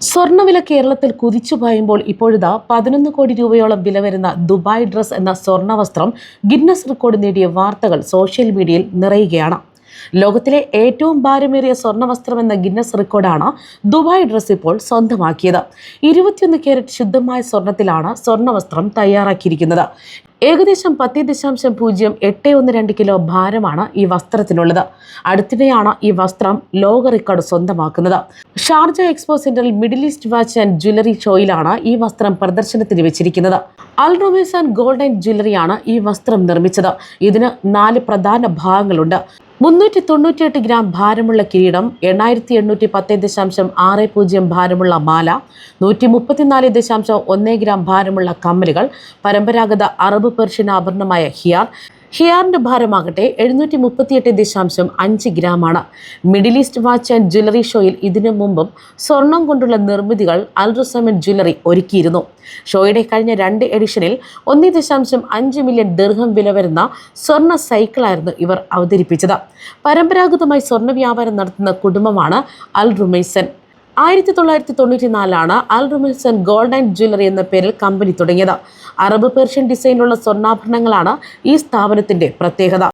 സ്വർണവില കേരളത്തിൽ കുതിച്ചു പായുമ്പോൾ ഇപ്പോഴിതാ പതിനൊന്ന് കോടി രൂപയോളം വില വരുന്ന ദുബായ് ഡ്രസ് എന്ന സ്വർണ വസ്ത്രം ഗിന്നസ് റെക്കോർഡ് നേടിയ വാർത്തകൾ സോഷ്യൽ മീഡിയയിൽ നിറയുകയാണ്. ലോകത്തിലെ ഏറ്റവും ഭാരമേറിയ സ്വർണ വസ്ത്രം എന്ന ഗിന്നസ് റെക്കോർഡാണ് ദുബായ് ഡ്രസ് ഇപ്പോൾ സ്വന്തമാക്കിയത്. ഇരുപത്തിയൊന്ന് കാരറ്റ് ശുദ്ധമായ സ്വർണത്തിലാണ് സ്വർണ വസ്ത്രം തയ്യാറാക്കിയിരിക്കുന്നത്. ഏകദേശം പത്ത് ദശാംശം പൂജ്യം എട്ട് ഒന്ന് രണ്ട് കിലോ ഭാരമാണ് ഈ വസ്ത്രത്തിനുള്ളത്. അടുത്തിടെയാണ് ഈ വസ്ത്രം ലോക റെക്കോർഡ് സ്വന്തമാക്കുന്നത്. ഷാർജ എക്സ്പോ സെന്ററിൽ middle east watch and jewellery ഷോയിലാണ് ഈ വസ്ത്രം പ്രദർശനത്തിന് വെച്ചിരിക്കുന്നത്. Al Romaizan and gold and ജ്വല്ലറിയാണ് ഈ വസ്ത്രം നിർമ്മിച്ചത്. ഇതിന് നാല് പ്രധാന ഭാഗങ്ങളുണ്ട്. മുന്നൂറ്റി തൊണ്ണൂറ്റിയെട്ട് ഗ്രാം ഭാരമുള്ള കിരീടം എണ്ണായിരത്തി എണ്ണൂറ്റി പത്ത് ദശാംശം ആറ് പൂജ്യം ഭാരമുള്ള മാല നൂറ്റി മുപ്പത്തിനാല് ദശാംശം ഒന്ന് ഗ്രാം ഭാരമുള്ള കമ്മലുകൾ പരമ്പരാഗത അറബ് പെർഷ്യൻ ആഭരണമായ ഹിയാർ ഹിയാറിന്റെ ഭാരമാകട്ടെ എഴുന്നൂറ്റി മുപ്പത്തിയെട്ട് ദശാംശം അഞ്ച് ഗ്രാമാണ്. Middle east watch and jewellery ഷോയിൽ ഇതിനു മുമ്പും സ്വർണം കൊണ്ടുള്ള നിർമ്മിതികൾ അൽ റുസമൻ ജ്വല്ലറി ഒരുക്കിയിരുന്നു. ഷോയുടെ കഴിഞ്ഞ രണ്ട് എഡിഷനിൽ ഒന്നേ ദശാംശം അഞ്ച് മില്യൺ ദീർഘം വില വരുന്ന സ്വർണ സൈക്കിളായിരുന്നു ഇവർ അവതരിപ്പിച്ചത്. പരമ്പരാഗതമായി സ്വർണ വ്യാപാരം നടത്തുന്ന കുടുംബമാണ് അൽ റുമൈസൻ ആയിരത്തി തൊള്ളായിരത്തി തൊണ്ണൂറ്റി നാലാണ് അൽ റുമിൽസൺ ഗോൾഡ് ആൻഡ് ജ്വല്ലറി എന്ന പേരിൽ കമ്പനി തുടങ്ങിയത്. അറബ് പേർഷ്യൻ ഡിസൈനിലുള്ള സ്വർണാഭരണങ്ങളാണ് ഈ സ്ഥാപനത്തിന്റെ പ്രത്യേകത.